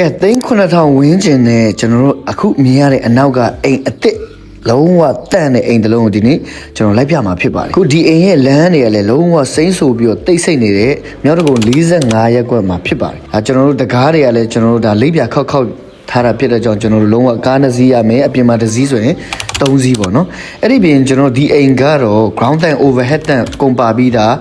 ကဲသိန်း9000ဝန်းကျင်နဲ့ကျွန်တော်တို့အခုမြင်ရတဲ့အနောက်ကအိမ်အစ်စ်လုံးဝတန့်တဲ့အိမ်တစ်လုံးကိုဒီနေ့ကျွန်တော်လိုက်ပြမှာဖြစ်ပါတယ်အခုဒီအိမ်ရဲ့လမ်းတွေကလည်းလုံးဝစိမ့်ဆူပြီးတော့တိတ်ဆိတ်နေတဲ့မြောက်တကုံ45ရက်ကွက်မှာဖြစ်ပါတယ်အဲကျွန်တော်တို့တကားတွေကလည်းကျွန်တော်တို့ဒါလိပ်ပြခောက်ခောက်ထားတာဖြစ်တဲ့ကြောင့်ကျွန်တော်တို့လုံးဝကားနှစ်စီးရမယ်အပြင်မှာတစ်စီးဆိုရင်သုံးစီးပေါ့နော်အဲ့ဒီပြင်ကျွန်တော်ဒီအိမ်ကတော့ ground tank overhead tank ကုန်ပါပြီးသား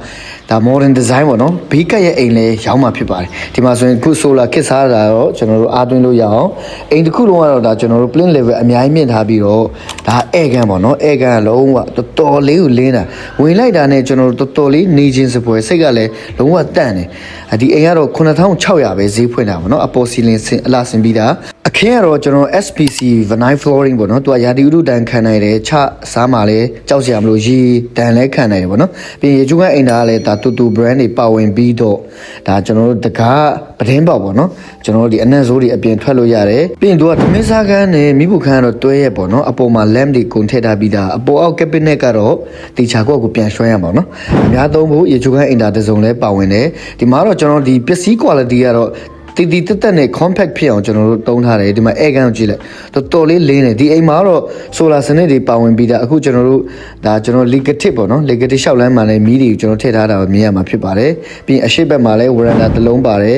ဒါ modern design ပေါ့နော်ဘေးကတ်ရဲ့အိမ်လည်းရောင်းမှာဖြစ်ပါတယ်ဒီမှာဆိုရင်ခု solar kit စားတာတော့ကျွန်တော်တို့အားသွင်းလို့ရအောင်အိမ်တစ်ခုလုံးကတော့ဒါကျွန်တော်တို့ plane level အများကြီးမြင့်ထားပြီးတော့ဒါ air gun ပေါ့နော် air gun ကလုံးဝတော်တော်လေးကိုလင်းတာဝင်လိုက်တာနဲ့ကျွန်တော်တို့တော်တော်လေးနေခြင်းစပွဲစိတ်ကလည်းလုံးဝတန့်တယ်အဒီအိမ်ကတော့9600ပဲဈေးဖွင့်တာပေါ့နော်အပေါ်စီလင်ဆင်အလားဆင်ပြီးတာအခင်းကတော့ကျွန်တော် SPC vinyl flooring ပေါ့နော်သူကရာသီဥတုတန်ခံနိုင်တယ်ချစားမှလည်းကြောက်စရာမလိုရေတန်လည်းခံနိုင်တယ်ပေါ့နော်ပြီးရင်ရေကျုံးကအိမ်သားကလည်းဒါတူတူ brand တွေပါဝင်ပြီးတော့ဒါကျွန်တော်တို့တကားပတင်းပေါက်ပေါ့နော်ကျွန်တော်တို့ဒီအနက်ဆိုးတွေအပြင်ထွက်လို့ရတယ်ပြီးရင်သူကသမင်းစားခန်းနဲ့မိဖို့ခန်းကတော့တွဲရပေါ့နော်အပေါ်မှာ lamp တွေကုန်ထည့်ထားပြီးသားအပေါ်အောက် cabinet ကတော့တေချာကောက်ကိုပြန်ရွှဲရမှာပေါ့နော်အများသုံးဖို့ရေကျုံးကအိမ်သားတစ်စုံလည်းပါဝင်တယ်ဒီမှာတော့ကျွန်တော်ဒီပစ္စည်း quality ကတော့ တီတီတက်တက်နဲ့ compact ဖြစ်အောင်ကျွန်တော်တို့တုံးထားတယ်ဒီမှာ air gun ကိုကြည့်လိုက်တော်တော်လေးလင်းတယ်ဒီအိမ်မှာတော့ solar စနစ်တွေပါဝင်ပြီးသားအခုကျွန်တော်တို့ဒါကျွန်တော် negative ပေါ့နော် negative ရှောက်လမ်းမှာလည်းမီးတွေကျွန်တော်ထည့်ထားတာကိုမြင်ရမှာဖြစ်ပါတယ်ပြီးရင်အရှိတ်ဘက်မှာလည်း veranda တစ်လုံးပါတယ်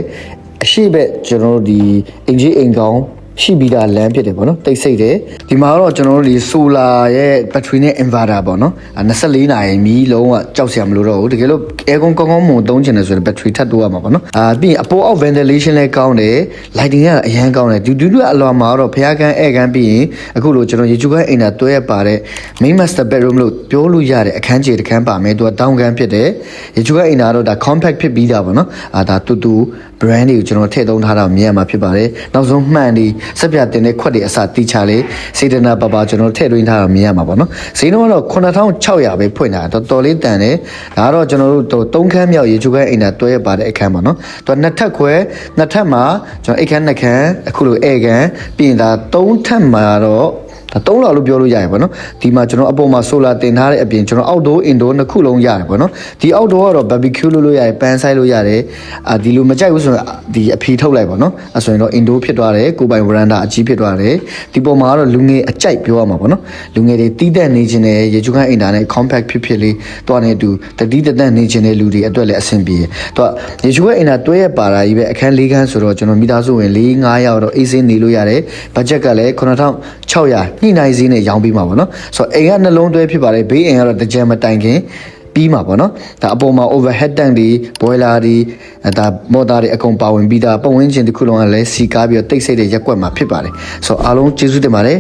အရှိတ်ဘက်ကျွန်တော်တို့ဒီအင်ဂျီအိမ်ကောင်း ရှိပြီးသားလမ်းဖြစ်တယ်ပေါ့နော်တိတ်ဆိတ်တယ်ဒီမှာတော့ကျွန်တော်တို့ဒီ solar ရဲ့ battery နဲ့ inverter ပေါ့နော်အဲ24နာရီမီးလုံးဝကြောက်စရာမလိုတော့ဘူးတကယ်လို့ aircon ကောင်းကောင်းမွန်သုံးချင်တယ်ဆိုရင် battery ထပ်တိုးရမှာပေါ့နော်အာပြီးရင်အပေါ်အောက် ventilation လည်းကောင်းတယ် lighting ကအရန်ကောင်းတယ်ဒူဒူကအလွန်မှာတော့ဖျားကန်း air ကန်းပြီးရင်အခုလိုကျွန်တော်ရေချူကန်းအိမ်သာတွဲရပါတဲ့ main master bedroom လို့ပြောလို့ရတဲ့အခန်းကြီးတစ်ခန်းပါမယ်သူက down ကန်းဖြစ်တယ်ရေချူကန်းအိမ်သာတော့ဒါ compact ဖြစ်ပြီးသားပေါ့နော်အာဒါတူတူ brand တွေကိုကျွန်တော်ထည့်သုံးထားတာကိုမြင်ရမှာဖြစ်ပါတယ်နောက်ဆုံးမှန်ဒီစက်ပြတင်တဲ့ခွက်တွေအစာတီချလေးစေတနာပါပါကျွန်တော်ထည့်သွင်းထားတာမြင်ရမှာပေါ့နော်ဈေးနှုန်းကတော့9600ပဲဖွင့်တာတော်တော်လေးတန်တယ်ဒါကတော့ကျွန်တော်တို့သုံးခန်းမြောက်ရေချိုးခန်းအိမ်သာတွဲရပါတဲ့အခန်းပေါ့နော်သူကနှစ်ထပ်ခွဲနှစ်ထပ်မှာကျွန်တော်အိတ်ခန်းနှစ်ခန်းအခုလိုဧကန်ပြီးရင်ဒါသုံးထပ်မှာတော့ ဒါသုံးလောက်လို့ပြောလို့ရရပါတော့ဒီမှာကျွန်တော်အပေါ်မှာဆိုလာတင်ထားတဲ့အပြင်ကျွန်တော် outdoor indoor နှစ်ခုလုံးရတယ်ပေါ့နော်ဒီ outdoor ကတော့ barbecue လုပ်လို့ရတယ်ပန်းဆိုင်လို့ရတယ်အာဒီလိုမကြိုက်ဘူးဆိုရင်ဒီအဖီထုတ်လိုက်ပေါ့နော်အဲဆိုရင်တော့ indoor ဖြစ်သွားတယ်ကိုယ်ပိုင် veranda အကြီးဖြစ်သွားတယ်ဒီပေါ်မှာကတော့လူငယ်အကြိုက်ပြောရမှာပေါ့နော်လူငယ်တွေတီးတက်နေခြင်းနဲ့ရေချူခန်းအိမ်သားနဲ့ compact ဖြစ်ဖြစ်လေးတွားနေတူတတိတသက်နေခြင်းတဲ့လူတွေအတွက်လည်းအဆင်ပြေတယ်သူကရေချူခန်းအိမ်သားတွဲရပါတာကြီးပဲအခန်း၄ခန်းဆိုတော့ကျွန်တော်မိသားစုဝင်၄၅ယောက်တော့အေးစင်းနေလို့ရတယ်ဘတ်ဂျက်ကလည်း9600ညှိနှိုင်းစည်းနဲ့ရောင်းပေးမှာပေါ့နော်ဆိုတော့အိမ်ကနှလုံးတွဲဖြစ်ပါတယ်ဘေးအိမ်ကတော့တကြံမတိုင်ခင်ပြီးမှာပေါ့နော်ဒါအပေါ်မှာ overhead tank တွေ boiler တွေအဲဒါ motor တွေအကုန်ပါဝင်ပြီးသားပတ်ဝန်းကျင်တစ်ခုလုံးကလည်းစီကားပြီးတော့တိတ်ဆိတ်တဲ့ရက်ကွက်မှာဖြစ်ပါတယ်ဆိုတော့အားလုံးကျေးဇူးတင်ပါတယ်